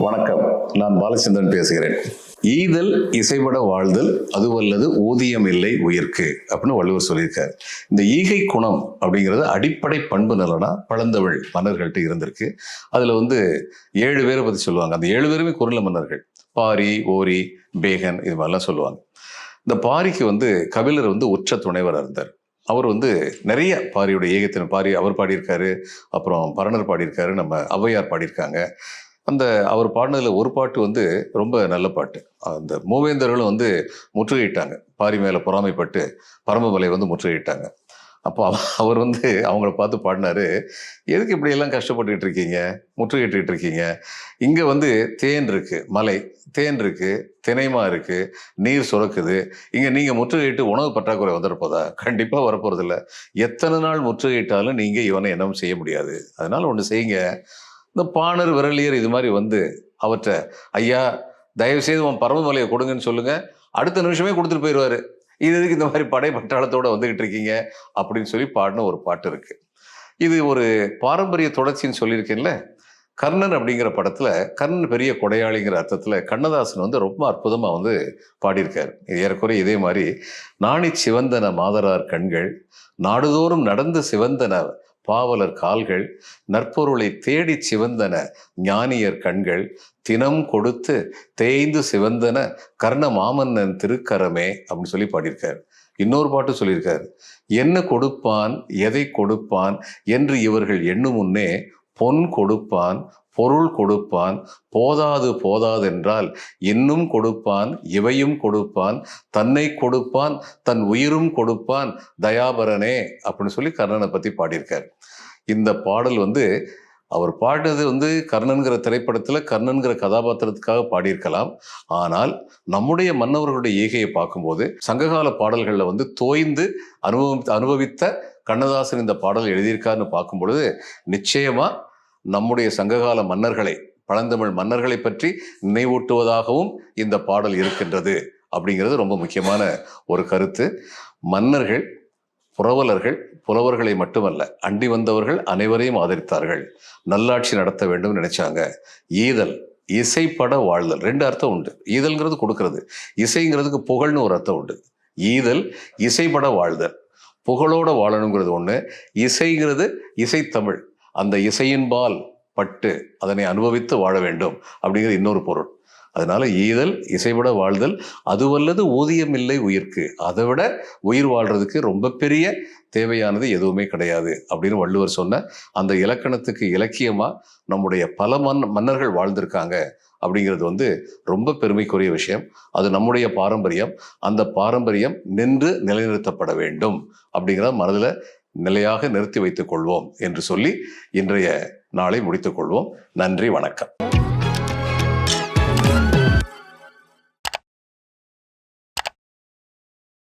வணக்கம். நான் பாலச்சந்திரன் பேசுகிறேன். ஈதல் இசைபட வாழ்தல் அதுவல்லது ஊதியம் இல்லை உயிர்க்கு அப்படின்னு வள்ளுவர் சொல்லியிருக்காரு. இந்த ஈகை குணம் அப்படிங்கிறது அடிப்படை பண்பு நலனா பழந்தமிழ் மன்னர்கள்ட்ட இருந்திருக்கு. அதில் வந்து ஏழு பேரை பற்றி சொல்லுவாங்க. அந்த ஏழு பேருமே குரல மன்னர்கள். பாரி ஓரி பேகன் இது மாதிரிலாம் சொல்லுவாங்க. இந்த பாரிக்கு வந்து கபிலர் வந்து உற்ற துணைவராக இருந்தார். அவர் வந்து நிறைய பாரியோட ஏகத்தின் பாரி அவர் பாடியிருக்காரு அப்புறம் பரணர் பாடியிருக்காரு நம்ம ஔவையார் பாடியிருக்காங்க. அந்த அவர் பாடினதில் ஒரு பாட்டு வந்து ரொம்ப நல்ல பாட்டு. அந்த மூவேந்தர்களும் வந்து முற்றுகையிட்டாங்க. பாரி மேலே பொறாமைப்பட்டு பரமபலை வந்து முற்றுகையிட்டாங்க. அப்போ அவர் வந்து அவங்கள பார்த்து பாடினாரு. எதுக்கு இப்படியெல்லாம் கஷ்டப்பட்டுக்கிட்டு இருக்கீங்க? முற்றுகையிட்டுக்கிட்டு இருக்கீங்க. இங்கே வந்து தேன் இருக்குது மலை. தேன் இருக்குது தினைமா இருக்குது நீர் சுரக்குது. இங்கே நீங்கள் முற்றுகையிட்டு உணவு பற்றாக்குறை வந்துருப்போதா கண்டிப்பாக வரப்போகிறதில்ல எத்தனை நாள் முற்றுகையிட்டாலும் நீங்கள் இவனை என்ன செய்ய முடியாது. அதனால் ஒன்று செய்யுங்க. இந்த பாணர் விரலியர் இது மாதிரி வந்து அவற்றை ஐயா தயவு செய்து உன் பரமமலையை கொடுங்கன்னு சொல்லுங்கள் அடுத்த நிமிஷமே கொடுத்துட்டு போயிடுவாரு. இது எதுக்கு இந்த மாதிரி படை பட்டாளத்தோடு வந்துக்கிட்டு இருக்கீங்க? அப்படின்னு சொல்லி பாடின ஒரு பாட்டு இருக்குது இது ஒரு பாரம்பரிய தொடர்ச்சின்னு சொல்லியிருக்கேன்ல. கர்ணன் அப்படிங்கிற படத்தில் கர்ணன் பெரிய கொடையாளிங்கிற அர்த்தத்தில் கண்ணதாசன் வந்து ரொம்ப அற்புதமாக வந்து பாடியிருக்கார். இது ஏறக்குறைய இதே மாதிரி நாணி சிவந்தன மாதரார் கண்கள் நாடுதோறும் நடந்து சிவந்தன பாவலர் கால்கள் நற்பொருளை தேடி சிவந்தன ஞானியர் கண்கள் தினம் கொடுத்து தேய்ந்து சிவந்தன கர்ண மாமன்னன் திருக்கரமே அப்படின்னு சொல்லி பாடியிருக்கார். இன்னொரு பாட்டு சொல்லியிருக்காரு. என்ன கொடுப்பான் எதை கொடுப்பான்? என்று இவர்கள் எண்ணும் முன்னே பொன் கொடுப்பான் பொருள் கொடுப்பான். போதாது போதாதென்றால் இன்னும் கொடுப்பான் இவையும் கொடுப்பான் தன்னை கொடுப்பான் தன் உயிரும் கொடுப்பான். தயாபரனே அப்படின்னு சொல்லி கர்ணனை பற்றி பாடியிருக்கார். இந்த பாடல் வந்து அவர் பாடினது வந்து கர்ணன்கிற திரைப்படத்தில் கர்ணன்கிற கதாபாத்திரத்துக்காக பாடியிருக்கலாம். ஆனால் நம்முடைய மன்னவர்களுடைய ஈகையை பார்க்கும்போது சங்ககால பாடல்களில் வந்து தோய்ந்து அனுபவ அனுபவித்த கண்ணதாசன் இந்த பாடல் எழுதியிருக்காருன்னு பார்க்கும் பொழுது நம்முடைய சங்ககால மன்னர்களை பழந்தமிழ் மன்னர்களை பற்றி நினைவூட்டுவதாகவும் இந்த பாடல் இருக்கின்றது அப்படிங்கிறது ரொம்ப முக்கியமான ஒரு கருத்து. மன்னர்கள் புரவலர்கள் புலவர்களை மட்டுமல்ல அண்டி வந்தவர்கள் அனைவரையும் ஆதரித்தார்கள். நல்லாட்சி நடத்த வேண்டும் நினைச்சாங்க. ஈதல் இசைப்பட வாழ்தல் ரெண்டு அர்த்தம் உண்டு. ஈதல்ங்கிறது கொடுக்கறது. இசைங்கிறதுக்கு புகழ்னு ஒரு அர்த்தம் உண்டு. ஈதல் இசைப்பட வாழ்தல். புகழோட வாழணுங்கிறது ஒன்று இசைங்கிறது இசைத்தமிழ். அந்த இசையின்பால் பட்டு அதனை அனுபவித்து வாழ வேண்டும் அப்படிங்கிறது இன்னொரு பொருள். அதனால ஈதல் இசைவிட வாழ்தல் அதுவல்லது ஊதியம் இல்லை உயிர்க்கு. அதை விட உயிர் வாழ்றதுக்கு ரொம்ப பெரிய தேவையானது எதுவுமே கிடையாது அப்படின்னு வள்ளுவர் சொன்ன அந்த இலக்கணத்துக்கு இலக்கியமா நம்முடைய பல மன் மன்னர்கள் வாழ்ந்திருக்காங்க அப்படிங்கிறது வந்து ரொம்ப பெருமைக்குரிய விஷயம். அது நம்முடைய பாரம்பரியம். அந்த பாரம்பரியம் நின்று நிலைநிறுத்தப்பட வேண்டும் அப்படிங்கிறத மனதில் நிலையாக நிறுத்தி வைத்துக் கொள்வோம் என்று சொல்லி இன்றைய நாளை முடித்துக் கொள்வோம். நன்றி வணக்கம்.